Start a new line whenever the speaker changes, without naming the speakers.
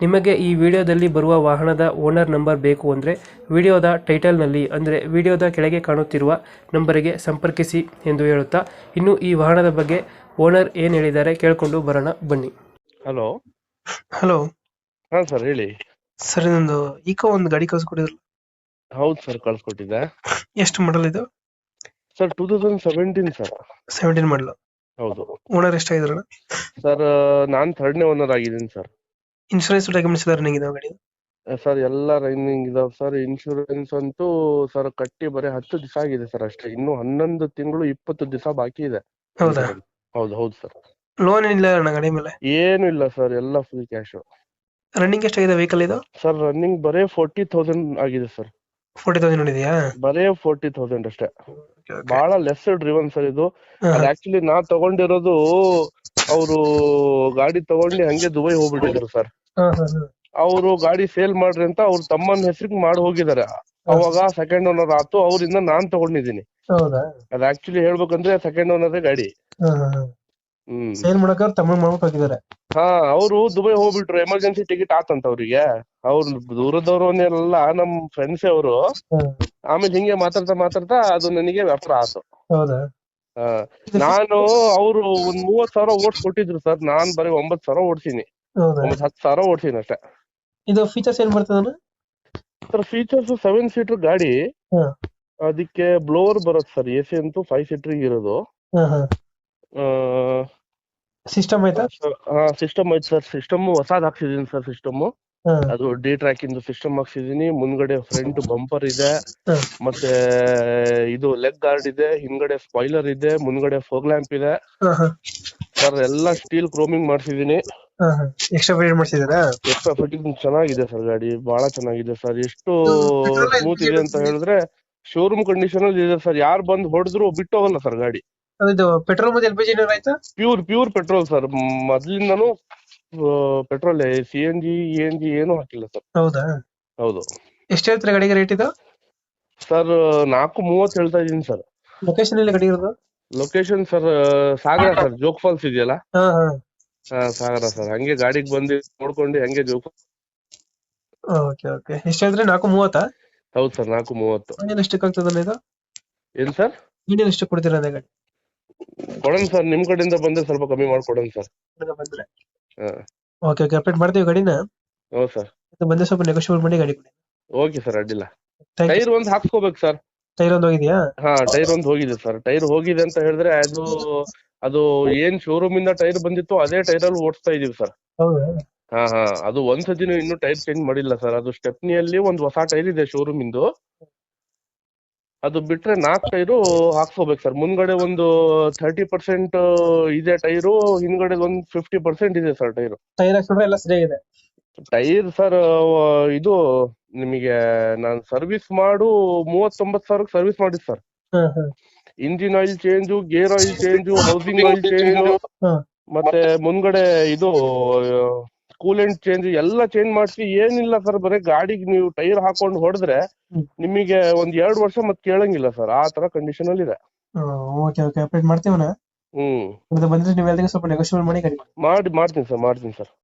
ನಿಮಗೆ ಈ ವಿಡಿಯೋದಲ್ಲಿ ಬರುವ ವಾಹನದ ಓನರ್ ನಂಬರ್ ಬೇಕು ಅಂದರೆ ವಿಡಿಯೋದ ಟೈಟಲ್ನಲ್ಲಿ ಅಂದರೆ ವಿಡಿಯೋದ ಕೆಳಗೆ ಕಾಣುತ್ತಿರುವ ನಂಬರಿಗೆ ಸಂಪರ್ಕಿಸಿ ಎಂದು ಹೇಳುತ್ತಾ ಇನ್ನು ಈ ವಾಹನದ ಬಗ್ಗೆ ಓನರ್ ಏನು ಹೇಳಿದ್ದಾರೆ ಕೇಳಿಕೊಂಡು ಬರೋಣ ಬನ್ನಿ.
ಹಲೋ.
ಹಲೋ.
ಹಾಂ ಸರ್ ಹೇಳಿ.
ಸರ್ ಇದೊಂದು ಈಕೋ ಒಂದು ಗಾಡಿ ಕಳ್ಸಿಕೊಟ್ಟಿದ್ರಲ್ಲ?
ಹೌದು ಸರ್ ಕಳ್ಸಿಕೊಟ್ಟಿದ್ದೆ.
ಎಷ್ಟು ಮಾಡಲ್ ಇದು?
Sir two thousand seventeen sir.
Seventeen model
ಹೌದು.
ಓನರ್ ಎಷ್ಟಾಗಿದ್ರಣ್ಣ
ಸರ್ ನಾನು ಥರ್ಡ್ನೇ ಓನರ್ ಆಗಿದ್ದೀನಿ ಸರ್.
ಇನ್ಶೂರೆನ್ಸ್ ಡಾಕ್ಯುಮೆಂಟ್ಸ್ ನಿಮಗೆ ಇದಾವೆ ಗಾಡಿ?
ಸರ್ ಎಲ್ಲ ರನ್ನಿಂಗ್ ಇದಾವೆ ಸರ್. ಇನ್ಶೂರೆನ್ಸ್ ಅಂತೂ ಸರ್ ಕಟ್ಟಿ ಬರೀ ಹತ್ತು ದಿವಸ ಆಗಿದೆ ಸರ್ ಅಷ್ಟೇ. ಇನ್ನು ಹನ್ನೊಂದು ತಿಂಗಳು ಇಪ್ಪತ್ತು ದಿವಸ ಬಾಕಿ ಇದೆ.
ಹೌದಾ?
ಹೌದು ಹೌದು ಸರ್.
ಲೋನ್ ಏನಿಲ್ಲ ಅಣ್ಣ ಗಾಡಿ ಮೇಲೆ?
ಏನು ಇಲ್ಲ ಸರ್ ಎಲ್ಲ ಫುಲ್ ಕ್ಯಾಶ್
ರನ್ನಿಂಗ್ ಎಷ್ಟಾಗಿದೆ ವೆಹಿಕಲ್ ಇದು?
ಸರ್ ರನ್ನಿಂಗ್ ಬರೇ ಫೋರ್ಟಿ ತೌಸಂಡ್ ಆಗಿದೆ ಸರ್.
ಫೋರ್ಟಿ ತೌಸಂಡ್ ಇದೆಯಾ
ಬರೇ ಫೋರ್ಟಿ ತೌಸಂಡ್ ಅಷ್ಟೇ. ಬಹಳ ಲೆಸ್ ಡ್ರಿವನ್ ಸರ್ ಇದು. ಆಕ್ಚುಲಿ ನಾ ತಗೊಂಡಿರೋದು ಅವರು ಗಾಡಿ ತಗೊಂಡು ಹಂಗೆ ದುಬೈ ಹೋಗ್ಬಿಟ್ಟಿದ್ರು ಸರ್ ಅವರು ಗಾಡಿ ಸೇಲ್ ಮಾಡ್ರಿ ಅಂತ ಅವ್ರ ತಮ್ಮನ ಹೆಸರಿಗೆ ಮಾಡಿ ಹೋಗಿದ್ದಾರೆ. ಅವಾಗ ಸೆಕೆಂಡ್ ಓನರ್ ಆತು ಅವರಿಂದ ನಾನ್ ತಗೊಂಡಿದ್ದೀನಿ. ಅದ್ ಆಕ್ಚುಲಿ ಹೇಳ್ಬೇಕಂದ್ರೆ ಸೆಕೆಂಡ್ ಓನರ್ ಗಾಡಿ. ಹ್ಮ್.
ಸೇಲ್ ಮಾಡಕ ತಮ್ಮ ಮಾಡ್ಬಿಟ್ಟು ಹೋಗಿದ್ದಾರೆ
ಹಾ ಅವರು ದುಬೈ ಹೋಗ್ಬಿಟ್ರು ಎಮರ್ಜೆನ್ಸಿ ಟಿಕೆಟ್ ಆತಂತ ಅವ್ರಿಗೆ. ಅವ್ರು ದೂರದವ್ರನ್ನೆಲ್ಲ ನಮ್ ಫ್ರೆಂಡ್ಸ್ ಅವರು. ಆಮೇಲೆ ಹಿಂಗೆ ಮಾತಾಡ್ತಾ ಮಾತಾಡ್ತಾ ಅದು ನನಗೆ ವ್ಯಾಪಾರ ಆತು. ನಾನು ಅವರು ಒಂದ್ ಮೂವತ್ ಸಾವಿರ ಓಡ್ಸ್ ಕೊಟ್ಟಿದ್ರು ಸರ್. ನಾನ್ ಬರೀ ಒಂಬತ್ ಸಾವಿರ ಓಡ್ಸಿನಿ.
ಹತ್
ಒಂಬತ್ ಹತ್ತು ಸಾವಿರ ಓಡ್ಸೀನಿ ಅಷ್ಟೇ.
ಇದು ಫೀಚರ್ಸ್ ಏನ್ ಬರ್ತದ
ಸರ್ ಫೀಚರ್ಸ್ ಸೆವೆನ್ ಸೀಟರ್ ಗಾಡಿ.
ಹ.
ಅದಕ್ಕೆ ಬ್ಲೋವರ್ ಬರುತ್ತೆ ಸರ್ ಎ ಸಿ ಅಂತೂ ಫೈವ್ ಸೀಟರ್ ಇರೋದು.
ಸಿಸ್ಟಮ್ ಆಯ್ತಾ?
ಸಿಸ್ಟಮ್ ಐತೆ ಸರ್ ಸಿಸ್ಟಮ್ ಹೊಸಾದ್ ಹಾಕ್ಸಿದೀನಿ ಸರ್ ಸಿಸ್ಟಮ್. ಅದು ಡಿ ಟ್ರ್ಯಾಕ್ ಇಂದು ಸಿಸ್ಟಮ್ ಹಾಕ್ಸಿದೀನಿ. ಮುಂದ್ಗಡೆ ಫ್ರಂಟ್ ಬಂಪರ್ ಇದೆ. ಮತ್ತೆ ಇದು ಲೆಗ್ ಗಾರ್ಡ್ ಇದೆ. ಹಿಂದ್ಗಡೆ ಸ್ಪಾಯ್ಲರ್ ಇದೆ. ಮುಂದ್ಗಡೆ ಫೋಗ್ ಲ್ಯಾಂಪ್ ಇದೆ. ಸರ್ ಎಲ್ಲ ಸ್ಟೀಲ್ ಕ್ರೋಮಿಂಗ್ ಮಾಡ್ಸಿದೀನಿ.
ಎಕ್ಸ್ಟ್ರಾ ಮಾಡ್ಸಿದಾರಾ?
ಎಕ್ಸ್ಟ್ರಾ ಫಿಟ್ಟಿಂಗ್ ಚೆನ್ನಾಗಿದೆ ಸರ್ ಗಾಡಿ. ಬಹಳ ಚೆನ್ನಾಗಿದೆ ಸರ್ ಎಷ್ಟು ಸ್ಮೂತ್ ಇದೆ ಅಂತ ಹೇಳಿದ್ರೆ ಶೋರೂಮ್ ಕಂಡೀಷನ್ ಅಲ್ಲಿ ಇದೆ ಸರ್ ಯಾರು ಬಂದ್ ಹೊಡೆದ್ರು ಬಿಟ್ಟು ಹೋಗಲ್ಲ ಸರ್ ಗಾಡಿ.
ಪೆಟ್ರೋಲ್ ಮತ್ತೆ L P G
pure pure petrol sir ಮೊದ್ಲಿಂದಾನು petrol C N G N G ಏನು ಹಾಕಿಲ್ಲ ಸರ್.
ಹೌದಾ?
ಹೌದು.
ಎಷ್ಟು ಹೇಳ್ತೀರಾ ಗಾಡಿಗೆ ರೇಟ್ ಇದು?
ಸರ್ ನಾಲ್ಕು ಮೂವತ್ತು ಹೇಳ್ತಾ ಇದೀನಿ ಸರ್.
ಲೊಕೇಶನ್ ಎಲ್ಲಿ ಗಾಡಿ ಇರೋದು?
Location sir Sagara sir Jog falls ಇದೆಯಲ್ಲ?
ಹಾ ಹಾ.
ಹಾ ಸಾಗರ ಸರ್. ಹಂಗೆ ಗಾಡಿಗೆ ಬಂದು ನೋಡ್ಕೊಂಡು ಹಂಗೆ ಜೋಗ್
ಓಕೆ ಓಕೆ. ಎಷ್ಟು ಹೇಳಿದ್ರೆ ನಾಲ್ಕು ಮೂವತ್ತಾ?
ಹೌದು ಸರ್ ನಾಲ್ಕು ಮೂವತ್ತು.
ಇಂಡಿಯನ್ ಎಷ್ಟಕ್ಕೆ ಆಗ್ತದಣ್ಣ ಇದು?
ಏನ್ ಸರ್?
ಇಂಡಿಯನ್ ಎಷ್ಟು ಕೊಡ್ತೀರಾ ಅದೇ ಗಾಡಿ?
ಕೊಡೋಣ ಸರ್ ನಿಮ್ ಕಡೆಯಿಂದ ಬಂದ್ರೆ ಸ್ವಲ್ಪ ಕಮ್ಮಿ ಮಾಡ್ಕೊಡೋಣ ಸರ್.
ಬಂದ್ರೆ. ಓಕೆ ಓಕೆ ಅಪ್ಡೇಟ್ ಮಾಡ್ತೀವಿ ಗಾಡಿನ?
ಹೌದು ಸರ್
ಬಂದ್ರೆ ಸ್ವಲ್ಪ ನೆಗೋಷಿಯೇಟ್ ಮಾಡಿ ಗಾಡಿ ಕೊಡಿ.
ಓಕೆ ಸರ್ ಅಡ್ಡಿಲ್ಲ. ಟೈರ್ ಒಂದು ಹಾಕ್ಸ್ಕೋಬೇಕು ಸರ್
ಟೈರ್ ಒಂದು ಹೋಗಿದ್ಯಾ?
ಹಾ ಟೈರ್ ಒಂದು ಹೋಗಿದೆ ಸರ್ ಟೈರ್ ಹೋಗಿದೆ ಅಂತ ಹೇಳಿದ್ರೆ ಅದು ಅದು ಏನ್ ಶೋರೂಮ್ ಇಂದ ಟೈರ್ ಬಂದಿತ್ತು ಅದೇ ಟೈರ್ ಅಲ್ಲಿ ಓಡಿಸ್ತಾ ಇದೀವಿ ಸರ್ ಹಾ ಹಾ. ಅದು ಒಂದ್ ಸತಿನೂ ಇನ್ನೂ ಟೈರ್ ಚೇಂಜ್ ಮಾಡಿಲ್ಲ ಸರ್ ಅದು ಸ್ಟೆಪ್ನಿಯಲ್ಲಿ ಒಂದ್ ಹೊಸ ಟೈರ್ ಇದೆ ಶೋರೂಮ್ ಇಂದು. ಅದು ಬಿಟ್ರೆ ನಾಲ್ಕು ಟೈರು ಹಾಕ್ಸ್ಕೋಬೇಕು ಸರ್. ಮುಂದ್ಗಡೆ ಒಂದು ಥರ್ಟಿ ಪರ್ಸೆಂಟ್ ಇದೆ ಟೈರು ಹಿಂದ್ಗಡೆ ಒಂದ್ ಫಿಫ್ಟಿ ಪರ್ಸೆಂಟ್ ಇದೆ ಸರ್ ಟೈರು.
ಟೈರ್ ಎಲ್ಲ ಸರಿಯಾಗಿದೆ
ಟೈರ್ ಸರ್ ಇದು ನಿಮಗೆ ನಾನ್ ಸರ್ವಿಸ್ ಮಾಡು ಮೂವತ್ತೊಂಬತ್ತು ಸಾವಿರಕ್ಕೆ ಸರ್ವಿಸ್ ಮಾಡಿದ್ sir. Engine oil change gear oil change housing oil change ಮತ್ತೆ ಮುಂದ್ಗಡೆ ಇದು ಕೂಲೆಂಟ್ ಚೇಂಜ್ ಎಲ್ಲ ಚೇಂಜ್ ಮಾಡಿಸಿ ಏನಿಲ್ಲ ಸರ್ ಬರೀ ಗಾಡಿಗೆ ನೀವು ಟೈರ್ ಹಾಕೊಂಡು ಹೊಡೆದ್ರೆ ನಿಮಗೆ ಒಂದ್ ಎರಡ್ ವರ್ಷ ಮತ್ ಕೇಳಂಗಿಲ್ಲ ಸರ್ ಆ ತರ ಕಂಡೀಷನ್ ಅಲ್ಲಿ ಇದೆ
ಓಕೆ ಓಕೆ ಅಪ್ಡೇಟ್ ಮಾಡ್ತೀವಣ್ಣ
ಹ್ಮ್.
ಮತ್ತೆ ಬಂದ್ರೆ ನೀವು ಎಲ್ಲರಿಗೂ ಸ್ವಲ್ಪ ನೆಗೋಷಿಯಬಲ್ ಮಾಡಿ ಗಾಡಿ
ಮಾಡಿ ಮಾಡ್ತೀನಿ ಸರ್ ಮಾಡ್ತೀನಿ ಸರ್